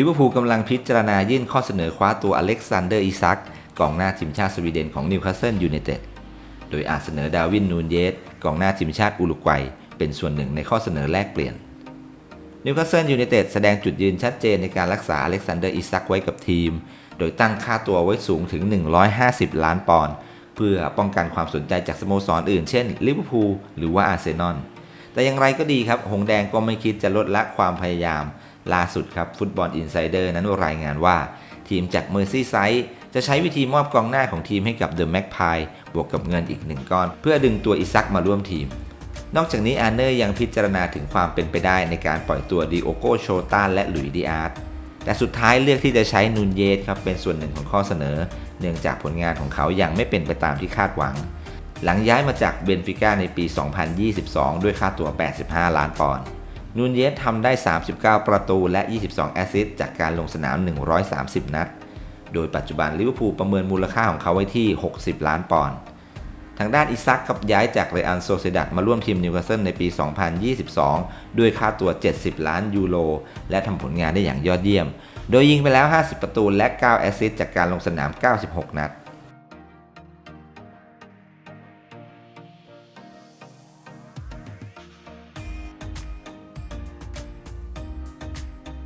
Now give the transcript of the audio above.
ลิเวอร์พูลกำลังพิจารณายื่นข้อเสนอคว้าตัวอเล็กซานเดอร์อิซักกองหน้าทีมชาติสวีเดนของนิวคาสเซิลยูไนเต็ด โดยอาจเสนอดาวินนูนเยสกองหน้าทีมชาติอุรุกวัย เป็นส่วนหนึ่งในข้อเสนอแลกเปลี่ยน นิวคาสเซิลยูไนเต็ดแสดงจุดยืนชัดเจนในการรักษาอเล็กซานเดอร์อิซักไว้กับทีม โดยตั้งค่าตัวไว้สูงถึง 150 ล้านปอนด์เพื่อป้องกันความสนใจจากสโมสรอื่นเช่นลิเวอร์พูลหรือว่าอาร์เซนอลแต่อย่างไรก็ดีครับ หงแดงก็ไม่คิดจะลดละความพยายาม ล่าสุดครับฟุตบอลอินไซเดอร์นั้นรายงานว่า ทีมจากเมอร์ซี่ไซด์จะใช้วิธีมอบกองหน้าของทีมให้กับเดอะแม็กพายบวกกับเงินอีกหนึ่งก้อน เพื่อดึงตัวอิซักมาร่วมทีม นอกจากนี้อาร์เนอร์ยังพิจารณาถึงความเป็นไปได้ในการปล่อยตัวดิโอโกโชตานและหลุยดิอาร์ตแต่สุดท้ายเลือกที่จะใช้นูนเยสครับเป็นส่วนหนึ่งของข้อเสนอ เนื่องจากผลงานของเขายังไม่เป็นไปตามที่คาดหวัง หลังย้ายมาจากเบนฟิก้าในปี 2022 ด้วยค่าตัว 85 ล้านปอนด์ นูนเยสทำได้ 39 ประตูและ 22 แอสซิสต์จากการลงสนาม 130 นัด โดยปัจจุบันลิเวอร์พูลประเมินมูลค่าของเขาไว้ที่ 60 ล้านปอนด์ ทางด้านอิซักกับย้ายจากเรอัลโซเซดัดมาร่วมทีมนิวคาสเซิลในปี 2022 ด้วยค่าตัว 70 ล้านยูโร และทำผลงานได้อย่างยอดเยี่ยม โดยยิงไปแล้ว 50 ประตูและ 9 แอสซิสต์จากการลงสนาม 96 นัด